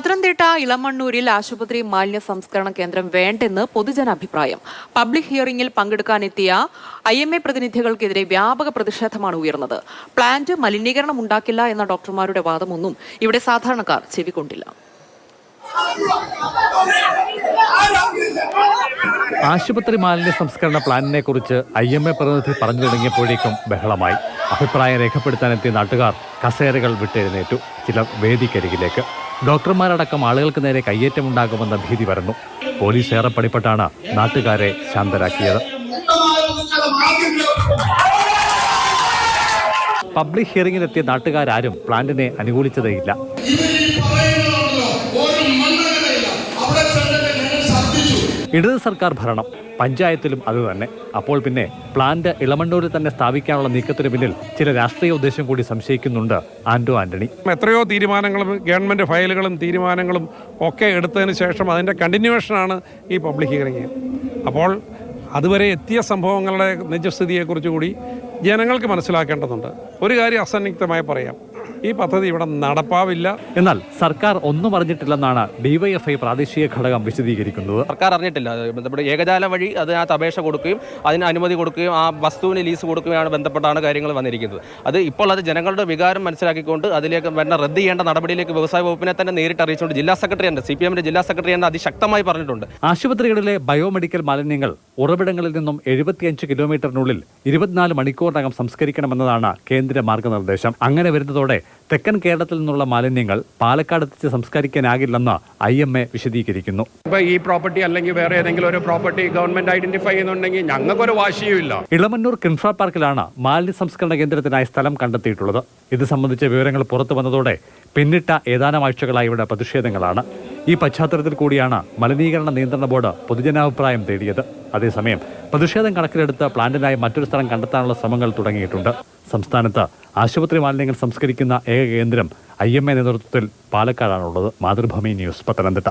പത്തനംതിട്ട ഇളമണ്ണൂരിൽ ആശുപത്രി മാലിന്യ സംസ്കരണ കേന്ദ്രം വേണ്ടെന്ന് പൊതുജനാഭിപ്രായം. പബ്ലിക് ഹിയറിംഗിൽ പങ്കെടുക്കാനെത്തിയ ഐ എം എ പ്രതിനിധികൾക്കെതിരെ വ്യാപക പ്രതിഷേധമാണ് ഉയർന്നത്. പ്ലാന്റ് മലിനീകരണം ഉണ്ടാക്കില്ല എന്ന ഡോക്ടർമാരുടെ വാദമൊന്നും ഇവിടെ സാധാരണക്കാർ ചെവിക്കൊണ്ടില്ല. ആശുപത്രി മാലിന്യ സംസ്കരണ പ്ലാനിനെ കുറിച്ച് ഐ എം എ പ്രതിനിധി പറഞ്ഞു തുടങ്ങിയപ്പോഴേക്കും ബഹളമായി. അഭിപ്രായം രേഖപ്പെടുത്താനെത്തിയ നാട്ടുകാർ കസേരകൾ വിട്ടെഴുന്നേറ്റു. ചിലർ വേദിക്കരികിലേക്ക്. ഡോക്ടർമാരടക്കം ആളുകൾക്ക് നേരെ കയ്യേറ്റമുണ്ടാകുമെന്ന ഭീതി വരുന്നു പോലീസ് ഏറെ പടിപ്പെട്ടാണ് നാട്ടുകാരെ ശാന്തരാക്കിയത്. പബ്ലിക് ഹിയറിംഗിലെത്തിയ നാട്ടുകാരും പ്ലാന്റിനെ അനുകൂലിച്ചതേയില്ല. ഇടത് സർക്കാർ ഭരണം. പഞ്ചായത്തിലും അത് തന്നെ. അപ്പോൾ പിന്നെ പ്ലാന്റ് ഇളമണ്ണൂരിൽ തന്നെ സ്ഥാപിക്കാനുള്ള നീക്കത്തിന് പിന്നിൽ ചില രാഷ്ട്രീയ ഉദ്ദേശം കൂടി സംശയിക്കുന്നുണ്ട് ആന്റോ ആന്റണി. എത്രയോ തീരുമാനങ്ങളും ഗവൺമെന്റ് ഫയലുകളും തീരുമാനങ്ങളും ഒക്കെ എടുത്തതിന് ശേഷം അതിന്റെ കണ്ടിന്യൂവേഷനാണ് ഈ പബ്ലിക് ഹിയറിംഗ് അപ്പോൾ അതുവരെ എത്തിയ സംഭവങ്ങളുടെ നിജസ്ഥിതിയെക്കുറിച്ച് കൂടി ജനങ്ങൾക്ക് മനസ്സിലാക്കേണ്ടതുണ്ട്. ഒരു കാര്യം അസന്നിഗ്ധമായി പറയാം. ഈ പദ്ധതി ഇവിടെ നടപ്പാവില്ല. എന്നാൽ സർക്കാർ ഒന്നും അറിഞ്ഞിട്ടില്ലെന്നാണ് ഡിവൈഎഫ്ഐ പ്രാദേശിക ഘടകം വിശദീകരിക്കുന്നത്. സർക്കാർ അറിഞ്ഞിട്ടില്ല. ബന്ധപ്പെട്ട് ഏകജാല വഴി അതിനകത്ത് അപേക്ഷ കൊടുക്കുകയും അതിന് അനുമതി കൊടുക്കുകയും ആ വസ്തുവിന് ലീസ് കൊടുക്കുകയാണ് ബന്ധപ്പെട്ടാണ് കാര്യങ്ങൾ വന്നിരിക്കുന്നത്. അത് ഇപ്പോൾ അത് ജനങ്ങളുടെ വികാരം മനസ്സിലാക്കിക്കൊണ്ട് അതിലേക്ക് വരുന്ന റദ്ദ് ചെയ്യേണ്ട നടപടിയിലേക്ക് വ്യവസായ വകുപ്പിനെ തന്നെ നേരിട്ട് അറിയിച്ചുകൊണ്ട് ജില്ലാ സെക്രട്ടറി തന്നെ സി പി എമ്മിന്റെ ജില്ലാ സെക്രട്ടറി തന്നെ അതിശക്തമായി പറഞ്ഞിട്ടുണ്ട്. ആശുപത്രികളിലെ ബയോമെഡിക്കൽ മാലിന്യങ്ങൾ ഉറവിടങ്ങളിൽ നിന്നും എഴുപത്തിയഞ്ച് കിലോമീറ്ററിനുള്ളിൽ ഇരുപത്തിനാല് മണിക്കൂറിനകം സംസ്കരിക്കണമെന്നതാണ് കേന്ദ്ര മാർഗനിർദ്ദേശം. അങ്ങനെ വരുന്നതോടെ തെക്കൻ കേരളത്തിൽ നിന്നുള്ള മാലിന്യങ്ങൾ പാലക്കാട് എത്തിച്ച് സംസ്കരിക്കാനാകില്ലെന്ന് ഐ എം എ വിശദീകരിക്കുന്നു. ഇപ്പോൾ ഈ പ്രോപ്പർട്ടി അല്ലെങ്കിൽ വേറെ ഏതെങ്കിലും ഒരു പ്രോപ്പർട്ടി ഗവൺമെന്റ് ഐഡന്റിഫൈ ചെയ്യുന്നുണ്ടെങ്കിൽ ഞങ്ങൾക്കൊരു വാശിയുമില്ല ഇളമന്നൂർ കിൻഫ്ര പാർക്കിലാണ് മാലിന്യ സംസ്കരണ കേന്ദ്രത്തിനായി സ്ഥലം കണ്ടെത്തിയിട്ടുള്ളത്. ഇത് സംബന്ധിച്ച വിവരങ്ങൾ പുറത്തു വന്നതോടെ പിന്നിട്ട ഏതാനും ആഴ്ചകളായി ഇവിടെ പ്രതിഷേധങ്ങളാണ്. ഈ പശ്ചാത്തലത്തിൽ കൂടിയാണ് മലിനീകരണ നിയന്ത്രണ ബോർഡ് പൊതുജനാഭിപ്രായം തേടിയത്. അതേസമയം പ്രതിഷേധം കണക്കിലെടുത്ത് പ്ലാന്റിനായി മറ്റൊരു സ്ഥലം കണ്ടെത്താനുള്ള ശ്രമങ്ങൾ തുടങ്ങിയിട്ടുണ്ട്. സംസ്ഥാനത്ത് ആശുപത്രി മാലിന്യങ്ങൾ സംസ്കരിക്കുന്ന ഏക കേന്ദ്രം ഐ എം എ നേതൃത്വത്തിൽ പാലക്കാടാണുള്ളത്. മാതൃഭൂമി ന്യൂസ് പത്തനംതിട്ട.